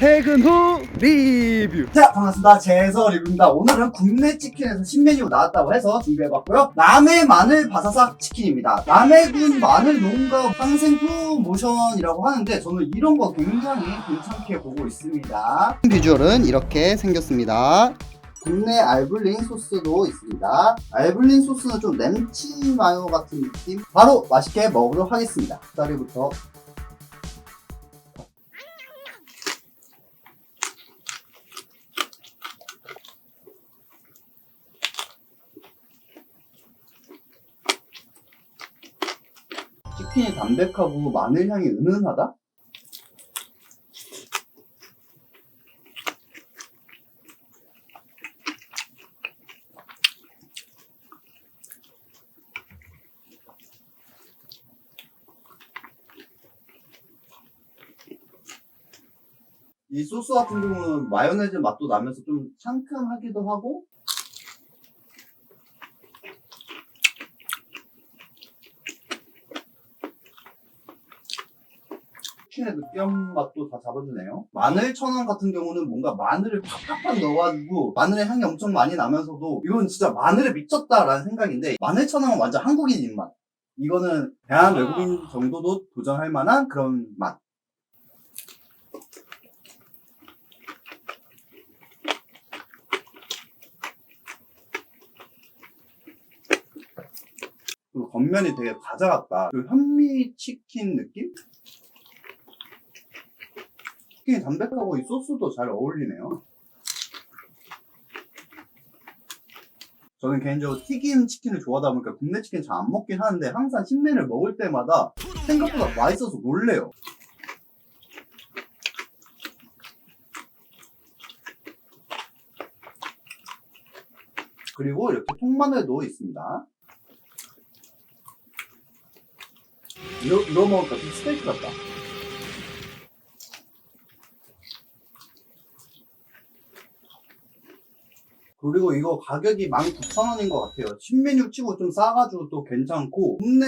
퇴근 후 리뷰. 자 반갑습니다. 제서 리뷰입니다. 오늘은 국내 치킨에서 신메뉴 나왔다고 해서 준비해봤고요. 남해 마늘 바사삭 치킨입니다. 남해군 마늘 농가 상생 프로모션이라고 하는데 저는 이런 거 굉장히 괜찮게 보고 있습니다. 비주얼은 이렇게 생겼습니다. 국내 알블린 소스도 있습니다. 알블린 소스는 좀 램치 마요 같은 느낌? 바로 맛있게 먹으도록 하겠습니다. 다리부터 치킨이 담백하고 마늘 향이 은은하다? 이 소스 같은 경우는 마요네즈 맛도 나면서 좀 상큼하기도 하고 치킨의 느끼한 맛도 다 잡아주네요. 마늘 천원 같은 경우는 뭔가 마늘을 팍팍팍 넣어가지고 마늘의 향이 엄청 많이 나면서도 이건 진짜 마늘에 미쳤다라는 생각인데 마늘 천원은 완전 한국인 입맛. 이거는 대한 외국인 정도도 도전할 만한 그런 맛. 그리고 겉면이 되게 과자 같다. 그 현미 치킨 느낌? 치킨이 담백하고 이 소스도 잘 어울리네요. 저는 개인적으로 튀김 치킨을 좋아하다 보니까 국내 치킨 잘 안 먹긴 하는데 항상 신메뉴를 먹을 때마다 생각보다 맛있어서 놀래요. 그리고 이렇게 통마늘도 있습니다. 이러, 이러 먹으니까 좀 스테이크 같다. 그리고 이거 가격이 19,000원인 것 같아요. 신메뉴 치고 좀 싸가지고 또 괜찮고, 국내,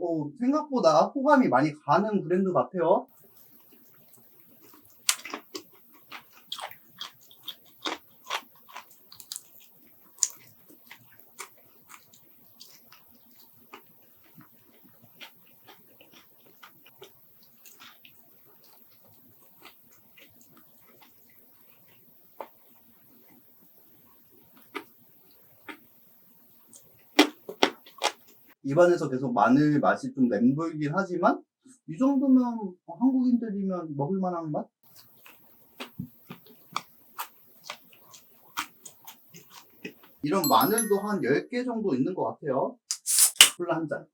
어, 생각보다 호감이 많이 가는 브랜드 같아요. 입안에서 계속 마늘 맛이 좀 맴돌긴 하지만, 이 정도면 한국인들이면 먹을 만한 맛? 이런 마늘도 한 10개 정도 있는 것 같아요. 콜라 한 잔.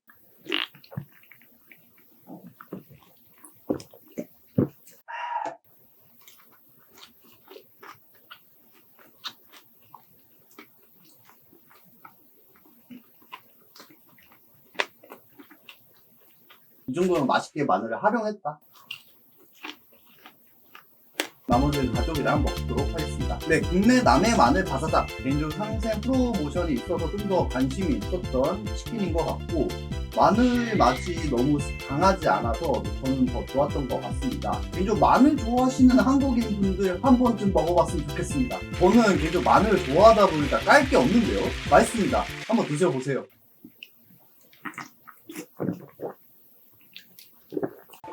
이 정도면 맛있게 마늘을 활용했다. 나머지는 가족이랑 먹도록 하겠습니다. 네, 국내 남해 마늘 바사삭 개인적으로 상생 프로모션이 있어서 좀 더 관심이 있었던 치킨인 것 같고 마늘 맛이 너무 강하지 않아서 저는 더 좋았던 것 같습니다. 개인적으로 마늘 좋아하시는 한국인 분들 한 번쯤 먹어봤으면 좋겠습니다. 저는 개인적으로 마늘을 좋아하다 보니까 깔 게 없는데요. 맛있습니다. 한번 드셔보세요.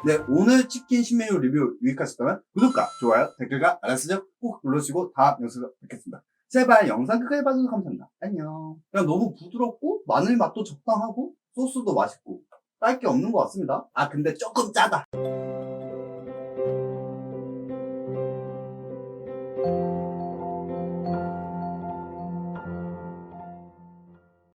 네, 오늘 치킨 신메뉴 리뷰 여기까지였다면 구독과 좋아요, 댓글과 설정 꼭 눌러주시고 다음 영상에서 뵙겠습니다. 제발 영상 끝까지 봐주셔서 감사합니다. 안녕. 그냥 너무 부드럽고 마늘 맛도 적당하고 소스도 맛있고 딸 게 없는 것 같습니다. 아 근데 조금 짜다.